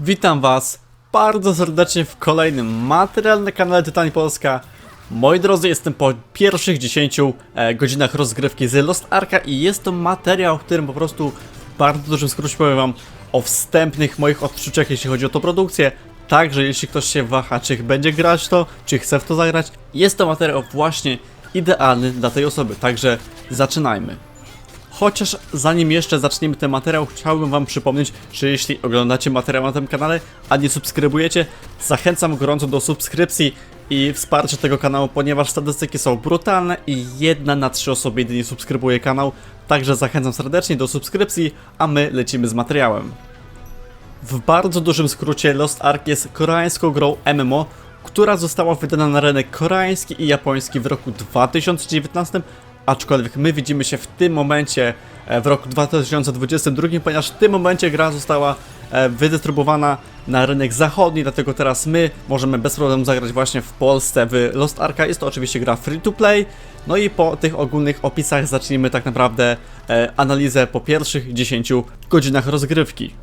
Witam Was bardzo serdecznie w kolejnym materiale na kanale Tytani Polska. Moi drodzy, jestem po pierwszych 10 e, godzinach rozgrywki z Lost Arka i jest to materiał, w którym po prostu bardzo dużym skrócie powiem Wam o wstępnych moich odczuciach, jeśli chodzi o tą produkcję. Także jeśli ktoś się waha, czy będzie grać to, czy chce w to zagrać, jest to materiał właśnie idealny dla tej osoby. Także zaczynajmy. Chociaż zanim jeszcze zaczniemy ten materiał, chciałbym Wam przypomnieć, że jeśli oglądacie materiał na tym kanale, a nie subskrybujecie, zachęcam gorąco do subskrypcji i wsparcia tego kanału, ponieważ statystyki są brutalne i jedna na trzy osoby jedynie subskrybuje kanał, także zachęcam serdecznie do subskrypcji, a my lecimy z materiałem. W bardzo dużym skrócie Lost Ark jest koreańską grą MMO, która została wydana na rynek koreański i japoński w roku 2019, aczkolwiek my widzimy się w tym momencie e, w roku 2022, ponieważ w tym momencie gra została e, wydystrybuowana na rynek zachodni, dlatego teraz my możemy bez problemu zagrać właśnie w Polsce w Lost Arka. Jest to oczywiście gra free to play. No i po tych ogólnych opisach zacznijmy tak naprawdę e, analizę po pierwszych 10 godzinach rozgrywki.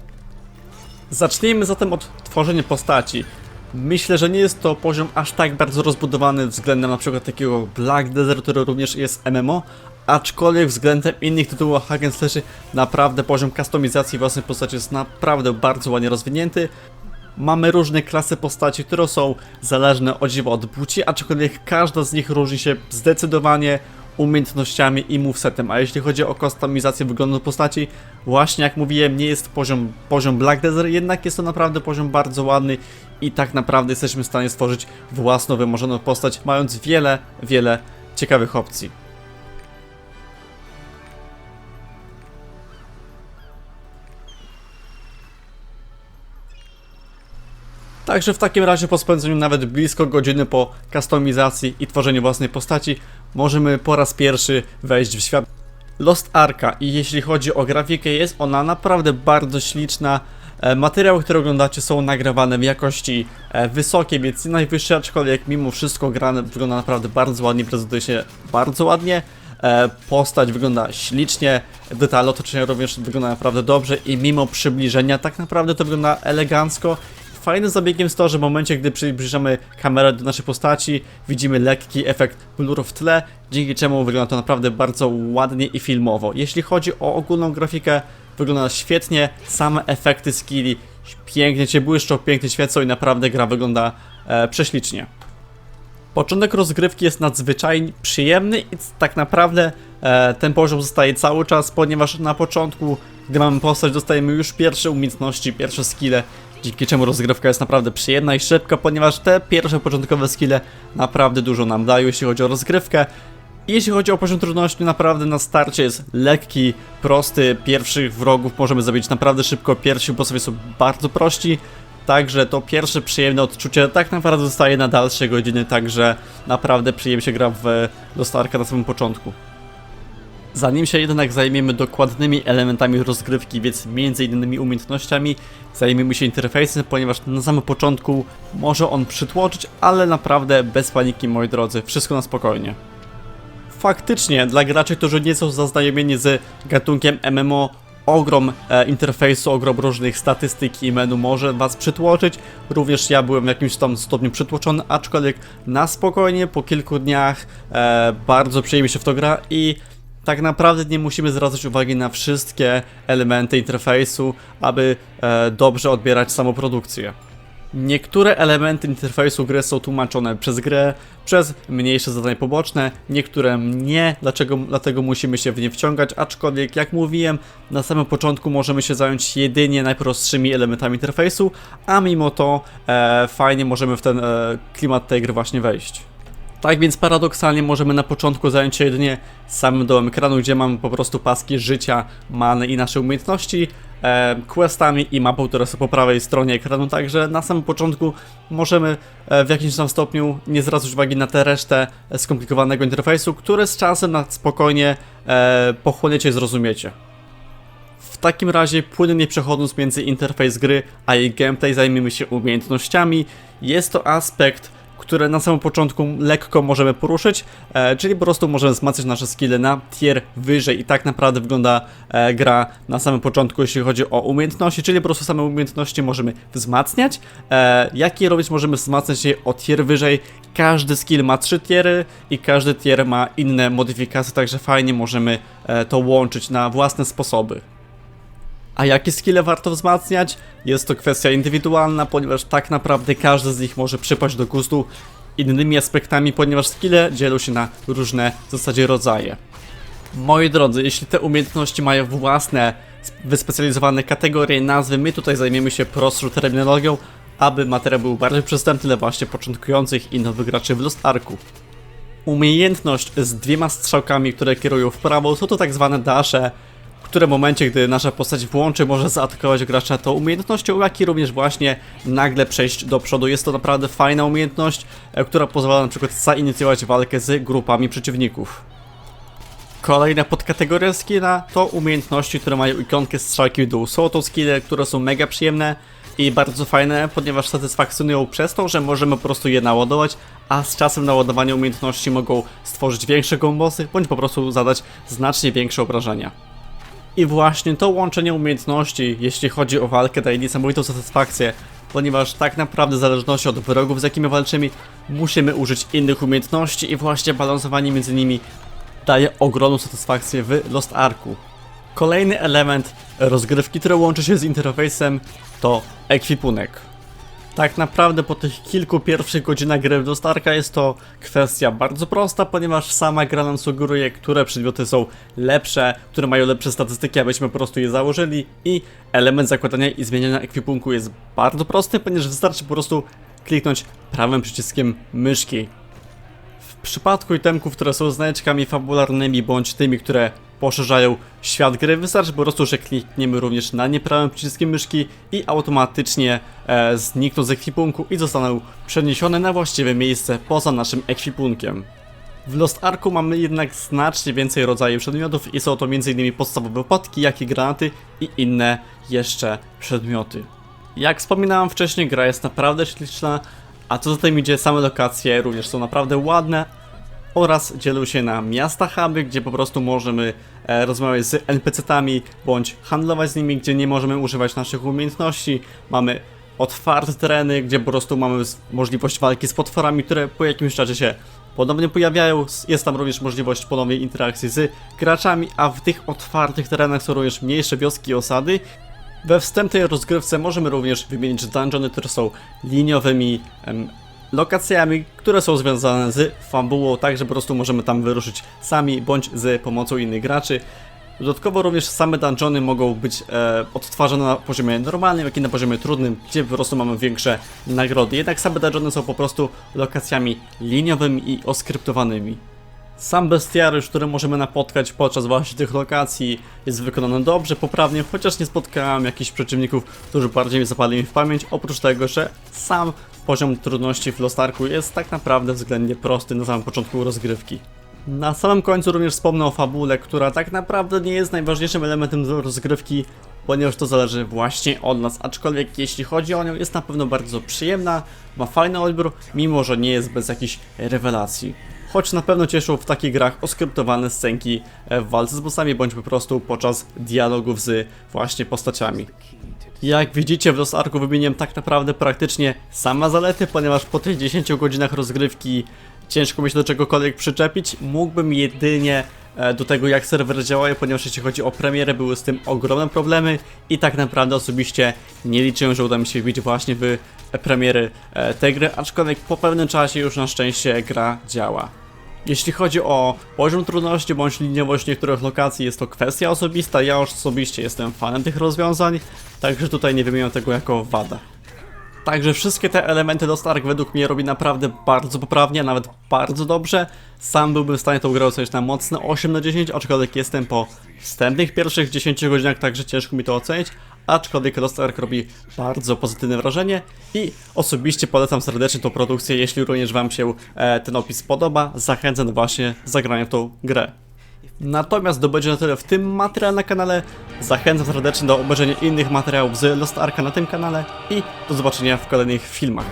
Zacznijmy zatem od tworzenia postaci. Myślę, że nie jest to poziom aż tak bardzo rozbudowany względem na przykład takiego Black Desert, który również jest MMO, aczkolwiek względem innych tytułów Hack and Slashy naprawdę poziom kustomizacji własnej postaci jest naprawdę bardzo ładnie rozwinięty. Mamy różne klasy postaci, które są zależne o dziwo od płci, aczkolwiek każda z nich różni się zdecydowanie umiejętnościami i movesetem, a jeśli chodzi o kustomizację wyglądu postaci, właśnie jak mówiłem, nie jest poziom, poziom Black Desert, jednak jest to naprawdę poziom bardzo ładny i tak naprawdę jesteśmy w stanie stworzyć własną wymarzoną postać, mając wiele, wiele ciekawych opcji. Także w takim razie po spędzeniu nawet blisko godziny po kustomizacji i tworzeniu własnej postaci możemy po raz pierwszy wejść w świat Lost Arka i jeśli chodzi o grafikę jest ona naprawdę bardzo śliczna. E, Materiały, które oglądacie są nagrywane w jakości e, wysokiej, więc nie najwyższej, aczkolwiek mimo wszystko gra wygląda naprawdę bardzo ładnie, prezentuje się bardzo ładnie. E, Postać wygląda ślicznie, detale otoczenia również wygląda naprawdę dobrze i mimo przybliżenia tak naprawdę to wygląda elegancko. Fajnym zabiegiem jest to, że w momencie, gdy przybliżamy kamerę do naszej postaci, widzimy lekki efekt blur w tle, dzięki czemu wygląda to naprawdę bardzo ładnie i filmowo. Jeśli chodzi o ogólną grafikę, wygląda świetnie, same efekty skilli pięknie cię błyszczą, pięknie świecą i naprawdę gra wygląda e, prześlicznie. Początek rozgrywki jest nadzwyczajnie przyjemny i tak naprawdę e, ten poziom zostaje cały czas, ponieważ na początku, gdy mamy postać, dostajemy już pierwsze umiejętności, pierwsze skille, dzięki czemu rozgrywka jest naprawdę przyjemna i szybka, ponieważ te pierwsze początkowe skille naprawdę dużo nam dają, jeśli chodzi o rozgrywkę. Jeśli chodzi o poziom trudności, naprawdę na starcie jest lekki, prosty, pierwszych wrogów możemy zabić naprawdę szybko, pierwsi bossowie są bardzo prości, Także to pierwsze przyjemne odczucie tak naprawdę zostaje na dalsze godziny, także naprawdę przyjemnie się gra w Lost Arka na samym początku. Zanim się jednak zajmiemy dokładnymi elementami rozgrywki, więc między innymi umiejętnościami, zajmiemy się interfejsem, ponieważ na samym początku może on przytłoczyć, ale naprawdę bez paniki moi drodzy, wszystko na spokojnie. Faktycznie, dla graczy, którzy nie są zaznajomieni z gatunkiem MMO, ogrom e, interfejsu, ogrom różnych statystyk i menu może Was przytłoczyć. Również ja byłem w jakimś tam stopniu przytłoczony, aczkolwiek na spokojnie, po kilku dniach e, bardzo przyjemnie się w to gra i tak naprawdę nie musimy zwracać uwagi na wszystkie elementy interfejsu, aby e, dobrze odbierać samą produkcję. Niektóre elementy interfejsu gry są tłumaczone przez grę, przez mniejsze zadania poboczne, niektóre nie, dlaczego, dlatego musimy się w nie wciągać, aczkolwiek jak mówiłem, na samym początku możemy się zająć jedynie najprostszymi elementami interfejsu, a mimo to e, fajnie możemy w ten e, klimat tej gry właśnie wejść. Tak więc paradoksalnie możemy na początku zająć się jedynie samym dołem ekranu, gdzie mamy po prostu paski życia, many i nasze umiejętności, questami i mapą, które są po prawej stronie ekranu, także na samym początku możemy e, w jakimś tam stopniu nie zwracać uwagi na tę resztę skomplikowanego interfejsu, które z czasem na spokojnie e, pochłoniecie i zrozumiecie. W takim razie, płynnie przechodząc między interfejs gry a jej gameplay, zajmiemy się umiejętnościami. Jest to aspekt, które na samym początku lekko możemy poruszyć, e, czyli po prostu możemy wzmacniać nasze skille na tier wyżej. I tak naprawdę wygląda e, gra na samym początku, jeśli chodzi o umiejętności, czyli po prostu same umiejętności możemy wzmacniać, e, jak je robić, możemy wzmacniać je o tier wyżej, każdy skill ma trzy tiery i każdy tier ma inne modyfikacje, także fajnie możemy e, to łączyć na własne sposoby. A jakie skille warto wzmacniać? Jest to kwestia indywidualna, ponieważ tak naprawdę każdy z nich może przypaść do gustu innymi aspektami, ponieważ skille dzielą się na różne w zasadzie rodzaje. Moi drodzy, jeśli te umiejętności mają własne wyspecjalizowane kategorie, nazwy, my tutaj zajmiemy się prostszą terminologią, aby materiał był bardziej przystępny dla właśnie początkujących i nowych graczy w Lost Arku. Umiejętność z dwiema strzałkami, które kierują w prawo, są to tak zwane dasze, które w momencie, gdy nasza postać włączy, może zaatakować gracza tą umiejętnością, jak i również właśnie nagle przejść do przodu. Jest to naprawdę fajna umiejętność, e, która pozwala na przykład zainicjować walkę z grupami przeciwników. Kolejna podkategoria skilla to umiejętności, które mają ikonkę strzałki w dół. Są to skille, które są mega przyjemne i bardzo fajne, ponieważ satysfakcjonują przez to, że możemy po prostu je naładować, a z czasem naładowania umiejętności mogą stworzyć większe kombosy, bądź po prostu zadać znacznie większe obrażenia. I właśnie to łączenie umiejętności, jeśli chodzi o walkę, daje niesamowitą satysfakcję, ponieważ tak naprawdę w zależności od wrogów, z jakimi walczymy, musimy użyć innych umiejętności i właśnie balansowanie między nimi daje ogromną satysfakcję w Lost Arku. Kolejny element rozgrywki, który łączy się z interfejsem, to ekwipunek. Tak naprawdę po tych kilku pierwszych godzinach gry w Lost Arka jest to kwestia bardzo prosta, ponieważ sama gra nam sugeruje, które przedmioty są lepsze, które mają lepsze statystyki, abyśmy po prostu je założyli i element zakładania i zmieniania ekwipunku jest bardzo prosty, ponieważ wystarczy po prostu kliknąć prawym przyciskiem myszki. W przypadku itemków, które są znajdźkami fabularnymi bądź tymi, które poszerzają świat gry, wystarczy po prostu, że klikniemy również na nieprawym przyciskiem myszki i automatycznie e, znikną z ekwipunku i zostaną przeniesione na właściwe miejsce poza naszym ekwipunkiem. W Lost Arku mamy jednak znacznie więcej rodzajów przedmiotów i są to m.in. podstawowe potki, jak i granaty i inne jeszcze przedmioty. Jak wspominałem wcześniej, gra jest naprawdę śliczna, a co za tym idzie, same lokacje również są naprawdę ładne oraz dzielą się na miasta huby, gdzie po prostu możemy e, rozmawiać z NPC-tami bądź handlować z nimi, gdzie nie możemy używać naszych umiejętności. Mamy otwarte tereny, gdzie po prostu mamy możliwość walki z potworami, które po jakimś czasie się ponownie pojawiają. Jest tam również możliwość ponownej interakcji z graczami, a w tych otwartych terenach są również mniejsze wioski i osady, we wstępnej rozgrywce możemy również wymienić dungeony, które są liniowymi lokacjami, które są związane z fabułą, tak że po prostu możemy tam wyruszyć sami bądź z pomocą innych graczy. Dodatkowo również same dungeony mogą być e, odtwarzane na poziomie normalnym, jak i na poziomie trudnym, gdzie po prostu mamy większe nagrody. Jednak same dungeony są po prostu lokacjami liniowymi i oskryptowanymi. Sam bestiariusz, który możemy napotkać podczas właśnie tych lokacji jest wykonany dobrze, poprawnie, chociaż nie spotkałem jakichś przeciwników, którzy bardziej zapadli mi w pamięć, oprócz tego, że sam poziom trudności w Lost Arku jest tak naprawdę względnie prosty na samym początku rozgrywki. Na samym końcu również wspomnę o fabule, która tak naprawdę nie jest najważniejszym elementem rozgrywki, ponieważ to zależy właśnie od nas, aczkolwiek jeśli chodzi o nią jest na pewno bardzo przyjemna, ma fajny odbiór, mimo że nie jest bez jakichś rewelacji. Choć na pewno cieszą w takich grach oskryptowane scenki w walce z bossami, bądź po prostu podczas dialogów z właśnie postaciami. Jak widzicie w Lost Arku wymieniłem tak naprawdę praktycznie same zalety, ponieważ po tych 10 godzinach rozgrywki ciężko mi się do czegokolwiek przyczepić. Mógłbym jedynie e, do tego jak serwery działają, ponieważ jeśli chodzi o premierę były z tym ogromne problemy i tak naprawdę osobiście nie liczyłem, że uda mi się wbić właśnie w premiery e, tej gry, aczkolwiek po pewnym czasie już na szczęście gra działa. Jeśli chodzi o poziom trudności bądź liniowość niektórych lokacji, jest to kwestia osobista. Ja osobiście jestem fanem tych rozwiązań, także tutaj nie wymieniam tego jako wada. Także wszystkie te elementy Lost Ark według mnie robi naprawdę bardzo poprawnie, nawet bardzo dobrze. Sam byłbym w stanie tą grę ocenić na mocne 8 na 10, aczkolwiek jestem po wstępnych pierwszych 10 godzinach, także ciężko mi to ocenić. Aczkolwiek Lost Ark robi bardzo pozytywne wrażenie i osobiście polecam serdecznie tą produkcję, jeśli również Wam się e, ten opis podoba, zachęcam właśnie zagrania w tą grę. Natomiast to będzie na tyle w tym materiale na kanale. Zachęcam serdecznie do obejrzenia innych materiałów z Lost Arka na tym kanale i do zobaczenia w kolejnych filmach.